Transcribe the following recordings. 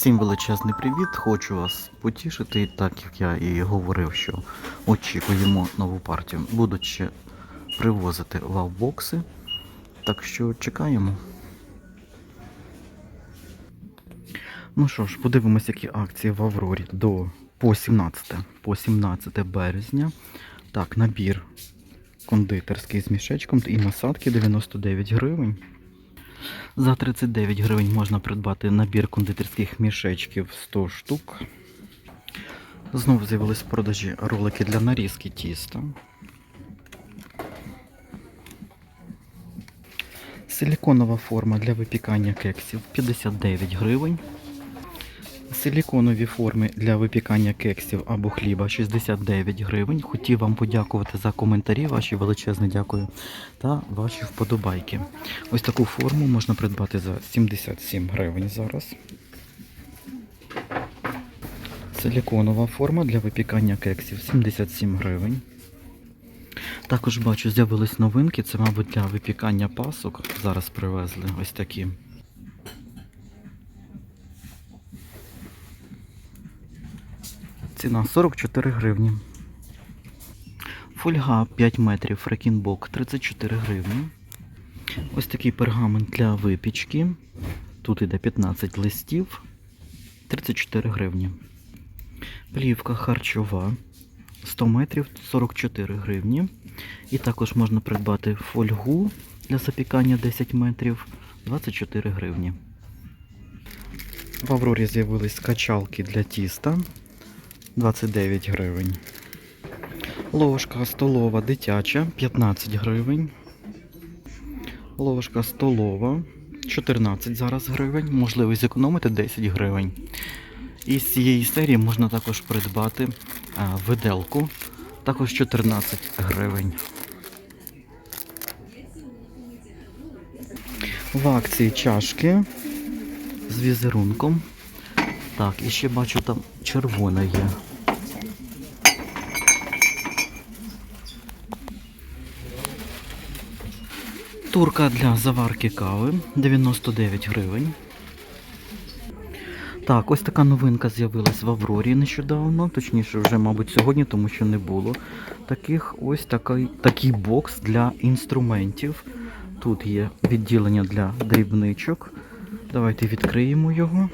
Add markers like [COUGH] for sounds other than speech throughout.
Всім величезний привіт! Хочу вас потішити, так як я і говорив, що очікуємо нову партію. Будуть ще привозити лавбокси, так що чекаємо. Ну що ж, подивимось, які акції в Аврорі до по 17, по 17 березня. Так, набір кондитерський з мішечком і насадки 99 гривень. За 39 гривень можна придбати набір кондитерських мішечків 100 штук. Знову з'явились в продажі ролики для нарізки тіста. Силіконова форма для випікання кексів 59 гривень. Силіконові форми для випікання кексів або хліба 69 гривень. Хотів вам подякувати за коментарі, ваші величезне дякую та ваші вподобайки. Ось таку форму можна придбати за 77 гривень зараз. Силіконова форма для випікання кексів 77 гривень. Також бачу, з'явились новинки. Це, мабуть, для випікання пасок. Зараз привезли ось такі. Ціна 44 гривні. Фольга 5 метрів фрекінбок 34 гривні. Ось такий пергамент для випічки. Тут іде 15 листів 34 гривні. Плівка харчова 100 метрів 44 гривні. І також можна придбати фольгу для запікання 10 метрів 24 гривні. В Аврорі з'явились качалки для тіста 29 гривень. Ложка столова дитяча 15 гривень. Ложка столова 14 зараз гривень. Можливість зекономити 10 гривень. І з цієї серії можна також придбати а, виделку. Також 14 гривень. В акції чашки з візерунком. Так, і ще бачу там червона є. Турка для заварки кави 99 гривень. Так, ось така новинка з'явилась в Аврорі нещодавно, точніше, вже, мабуть, сьогодні, тому що не було. Таких ось такий, такий бокс для інструментів. Тут є відділення для дрібничок. Давайте відкриємо його.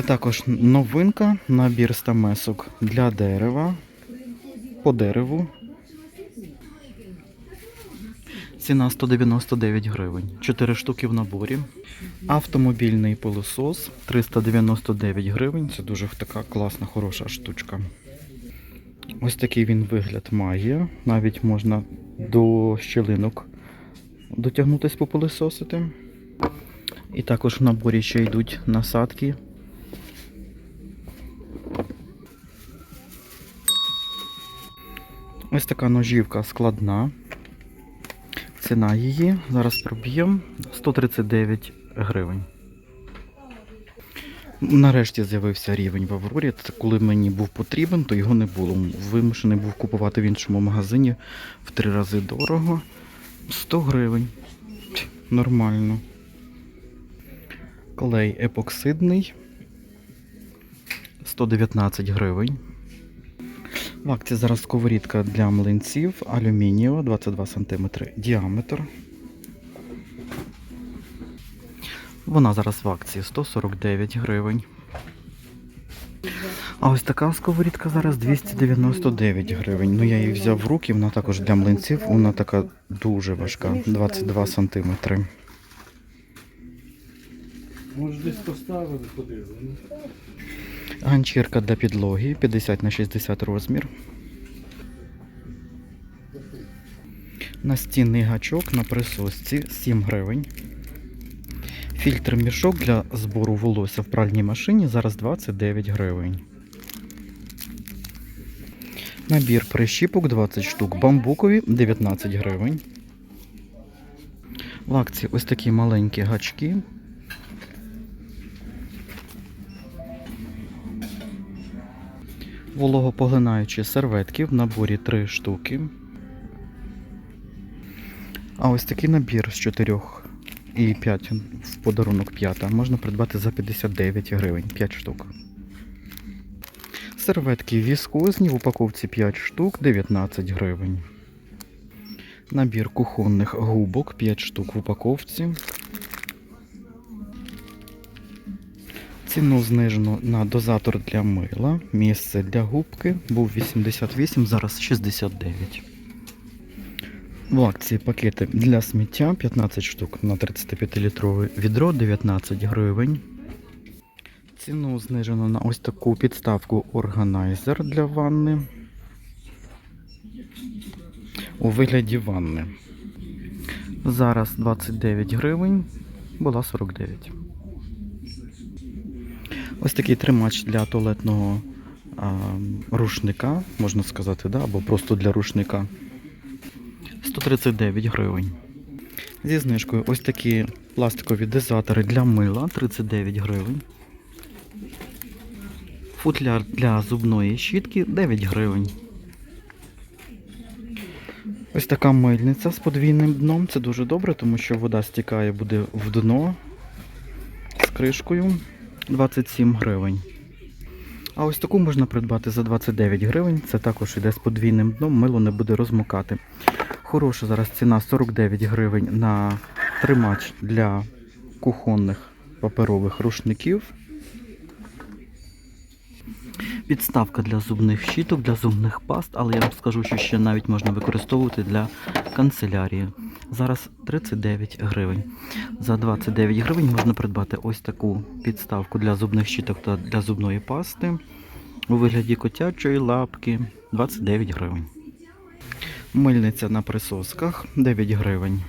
Це також новинка, набір стамесок для дерева. По дереву. Ціна 199 гривень. 4 штуки в наборі. Автомобільний пилосос 399 гривень. Це дуже така класна, хороша штучка. Ось такий він вигляд має. Навіть можна до щелинок дотягнутись попилисосити. І також в наборі ще йдуть насадки. Ось така ножівка складна. Ціна її, зараз проб'ємо 139 гривень. Нарешті з'явився рівень в Аврорі. Це коли мені був потрібен, то його не було. Вимушений був купувати в іншому магазині в три рази дорого. 100 гривень. Нормально. Клей епоксидний. 119 гривень. В акції зараз сковорідка для млинців алюмінієва 22 см діаметр. Вона зараз в акції 149 гривень. А ось така сковорідка зараз 299 гривень. Ну я її взяв в руки, вона також для млинців, вона така дуже важка, 22 см. Може десь поставили, ходили. Ганчірка для підлоги 50 на 60 розмір. Настінний гачок на присосці 7 гривень. Фільтр мішок для збору волосся в пральній машині зараз 29 гривень. Набір прищіпок 20 штук. Бамбукові 19 гривень. В акції ось такі маленькі гачки Вологопоглинаючі серветки в наборі 3 штуки. А ось такий набір з 4 і 5 в подарунок 5 можна придбати за 59 гривень 5 штук. Серветки віскозні в упаковці 5 штук 19 гривень. Набір кухонних губок 5 штук в упаковці. Ціну знижено на дозатор для мила. Місце для губки був 88, зараз 69. В акції пакети для сміття 15 штук на 35-літрове відро 19 гривень. Ціну знижено на ось таку підставку органайзер для ванни. У вигляді ванни. Зараз 29 гривень, була 49. Ось такий тримач для туалетного а, рушника, можна сказати, да? або просто для рушника. 139 гривень. Зі знижкою ось такі пластикові дозатори для мила 39 гривень. Футляр для зубної щітки 9 гривень. Ось така мильниця з подвійним дном. Це дуже добре, тому що вода стікає буде в дно з кришкою 27 гривень. А ось таку можна придбати за 29 гривень. Це також іде з подвійним дном, мило не буде розмокати. Хороша зараз ціна 49 гривень на тримач для кухонних паперових рушників. Підставка для зубних щіток, для зубних паст, але я вам скажу, що ще навіть можна використовувати для канцелярії. Зараз 39 гривень. За 29 гривень можна придбати ось таку підставку для зубних щіток та для зубної пасти у вигляді котячої лапки 29 гривень. Мильниця на присосках 9 гривень.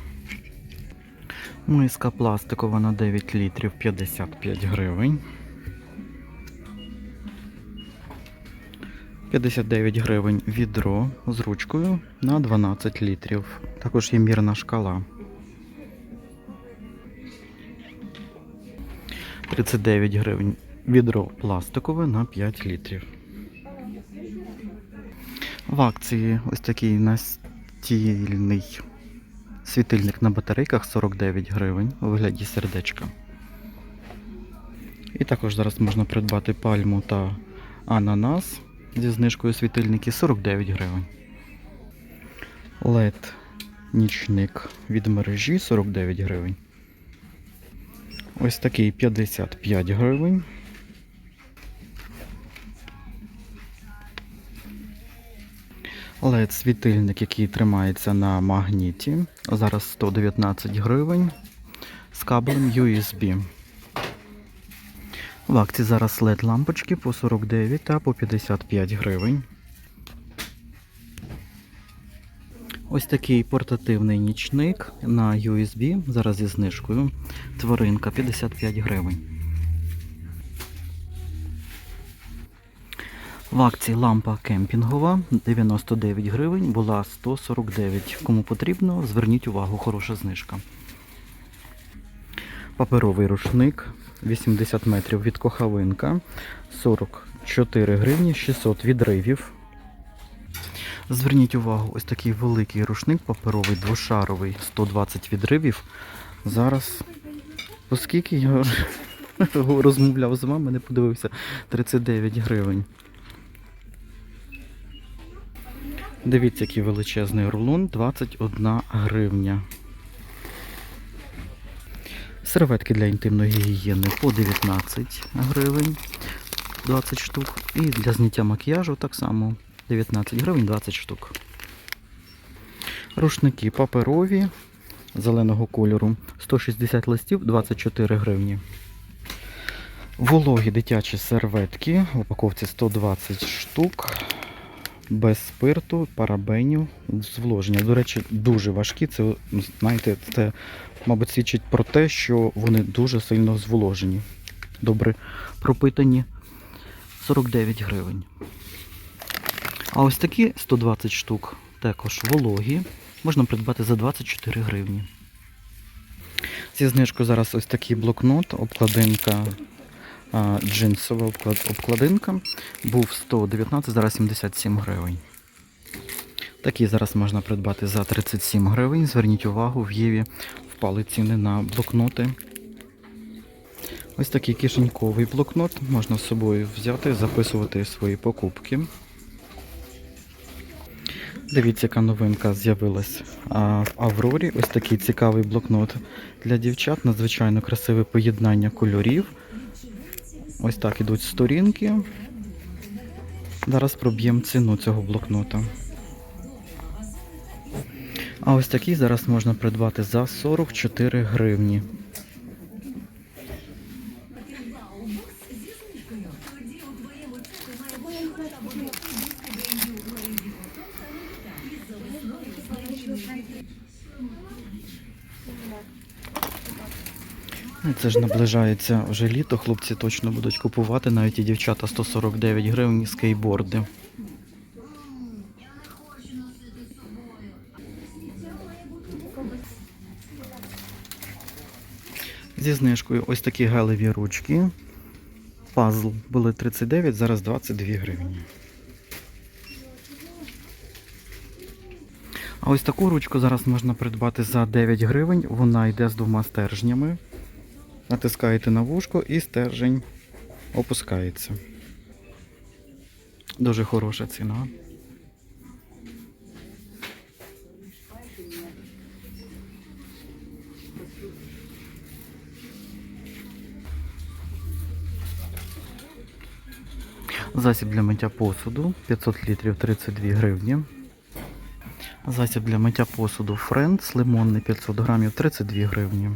Миска пластикова на 9 літрів 55 гривень. 59 гривень відро з ручкою на 12 літрів. Також є мірна шкала. 39 гривень відро пластикове на 5 літрів. В акції ось такий настільний світильник на батарейках 49 гривень у вигляді сердечка. І також зараз можна придбати пальму та ананас зі знижкою світильники 49 гривень. LED нічник від мережі 49 гривень. Ось такий 55 гривень. LED світильник, який тримається на магніті. Зараз 119 гривень з кабелем USB. В акції зараз LED лампочки по 49 та по 55 гривень. Ось такий портативний нічник на USB, зараз зі знижкою. Тваринка 55 гривень. В акції лампа кемпінгова 99 гривень, була 149. Кому потрібно, зверніть увагу, хороша знижка. Паперовий рушник 80 метрів від кохавинка 44 гривні 600 відривів. Зверніть увагу, ось такий великий рушник паперовий, двошаровий, 120 відривів. Зараз, оскільки я [LAUGHS] розмовляв з вами, не подивився, 39 гривень. Дивіться, який величезний рулон, 21 гривня. Серветки для інтимної гігієни по 19 гривень 20 штук. І для зняття макіяжу так само 19 гривень 20 штук. Рушники паперові зеленого кольору 160 листів 24 гривні. Вологі дитячі серветки в упаковці 120 штук. Без спирту, парабенів, зволоження. До речі, дуже важкі. Це, знаєте, це, мабуть, свідчить про те, що вони дуже сильно зволожені. Добре пропитані. 49 гривень. А ось такі 120 штук, також вологі, можна придбати за 24 гривні. Зі знижкою зараз ось такий блокнот, обкладинка джинсова обкладинка. Був 119, зараз 77 гривень. Такий зараз можна придбати за 37 гривень. Зверніть увагу, в Єві впали ціни на блокноти. Ось такий кишеньковий блокнот можна з собою взяти, записувати свої покупки. Дивіться, яка новинка з'явилась в Аврорі. Ось такий цікавий блокнот для дівчат. Надзвичайно красиве поєднання кольорів. Ось так ідуть сторінки. Зараз проб'ємо ціну цього блокнота. А ось такий зараз можна придбати за 44 гривні. Це ж наближається вже літо, хлопці точно будуть купувати, навіть і дівчата 149 гривень скейтборди. Зі знижкою ось такі гелеві ручки. Пазл були 39, зараз 22 гривні. А ось таку ручку зараз можна придбати за 9 гривень. Вона йде з двома стержнями. Натискаєте на вушко і стержень опускається. Дуже хороша ціна. Засіб для миття посуду 500 літрів 32 гривні. Засіб для миття посуду Friends лимонний 500 грамів 32 гривні.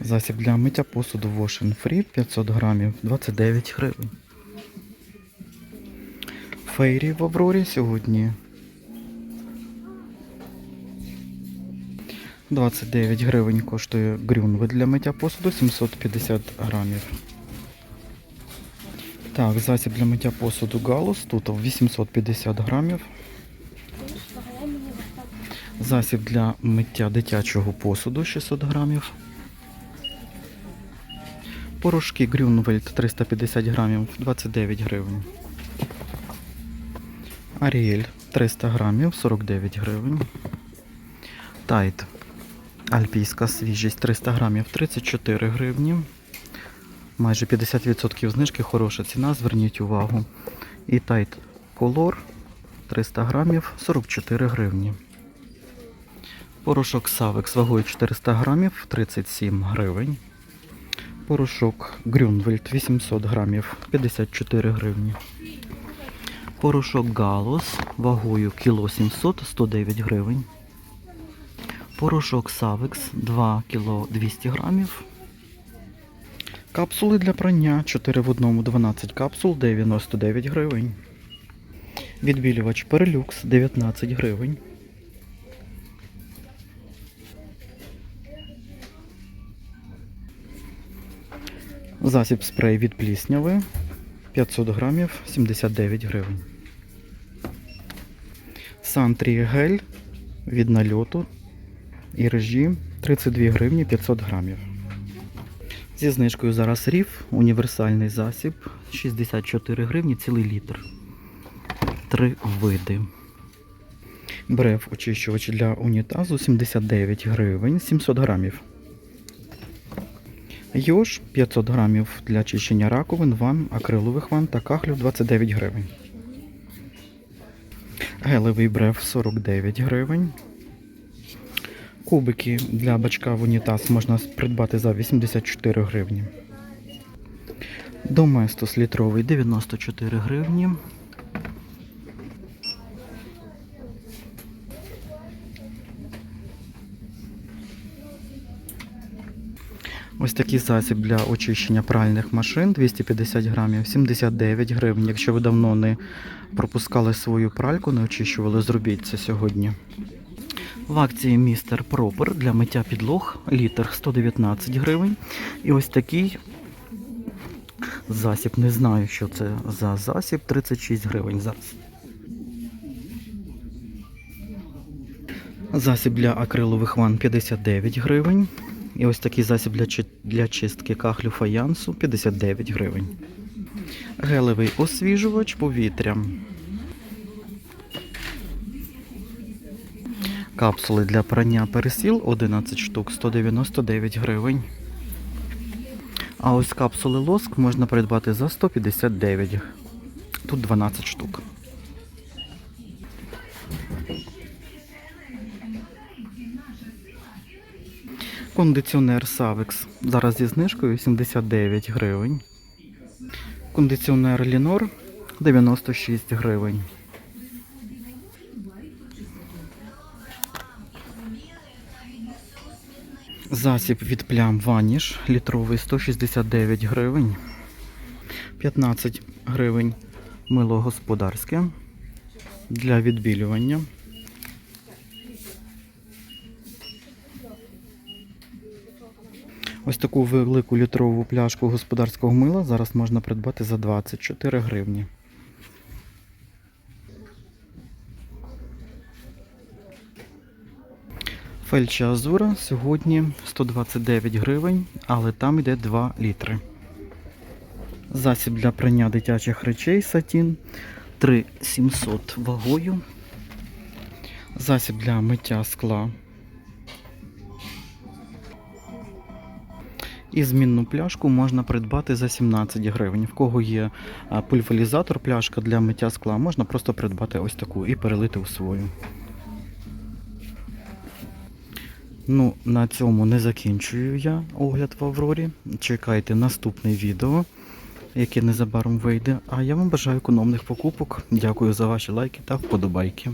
Засіб для миття посуду Wash Free 500 грамів 29 гривень. Фейрі в Аврорі сьогодні 29 гривень коштує грюнве для миття посуду 750 грамів. Так, засіб для миття посуду Галус тут 850 грамів. Засіб для миття дитячого посуду 600 грамів. Порошки Грюнвельд 350 грамів 29 гривень. Аріель 300 грамів 49 гривень. Тайт Альпійська свіжість 300 грамів 34 гривні. Майже 50% знижки, хороша ціна, зверніть увагу. І Тайт Color 300 грамів 44 гривні. Порошок Савекс вагою 400 грамів 37 гривень. Порошок Грюнвельд 800 грамів 54 гривні. Порошок Галус вагою кіло 700 109 гривень. Порошок Савекс 2 кіло 200 грамів. Капсули для прання 4 в 1 12 капсул 99 гривень. Відбілювач Перелюкс 19 гривень. Засіб спрей від плісняви 500 грамів 79 гривень. Сантрі гель від нальоту і режі 32 гривні 500 грамів. Зі знижкою зараз ріф, універсальний засіб 64 гривні цілий літр. Три види. Брев очищувач для унітазу 79 гривень 700 грамів. Йош 500 грамів для очищення раковин, ван, акрилових ван та кахлю 29 гривень. Гелевий брев 49 гривень. Кубики для бачка в унітаз можна придбати за 84 гривні. Доместос літровий 94 гривні. Ось такий засіб для очищення пральних машин 250 грамів 79 гривень. Якщо ви давно не пропускали свою пральку, не очищували, зробіть це сьогодні. В акції Містер Пропер для миття підлог літр 119 гривень. І ось такий засіб. Не знаю, що це за засіб. 36 гривень зараз. Засіб для акрилових ван 59 гривень. І ось такий засіб для, для чистки кахлю фаянсу 59 гривень. Гелевий освіжувач повітря. Капсули для прання пересіл 11 штук 199 гривень. А ось капсули лоск можна придбати за 159. Тут 12 штук. Кондиціонер Savix. Зараз зі знижкою 79 гривень. Кондиціонер Лінор 96 гривень. Засіб від плям Ваніш літровий 169 гривень. 15 гривень мило господарське для відбілювання. Ось таку велику літрову пляшку господарського мила зараз можна придбати за 24 гривні. Фельча Азура сьогодні 129 гривень, але там йде 2 літри. Засіб для прання дитячих речей Сатін 3700 вагою. Засіб для миття скла. І змінну пляшку можна придбати за 17 гривень. В кого є пульверізатор, пляшка для миття скла, можна просто придбати ось таку і перелити у свою. Ну, на цьому не закінчую я огляд в Аврорі. Чекайте наступне відео, яке незабаром вийде. А я вам бажаю економних покупок. Дякую за ваші лайки та вподобайки.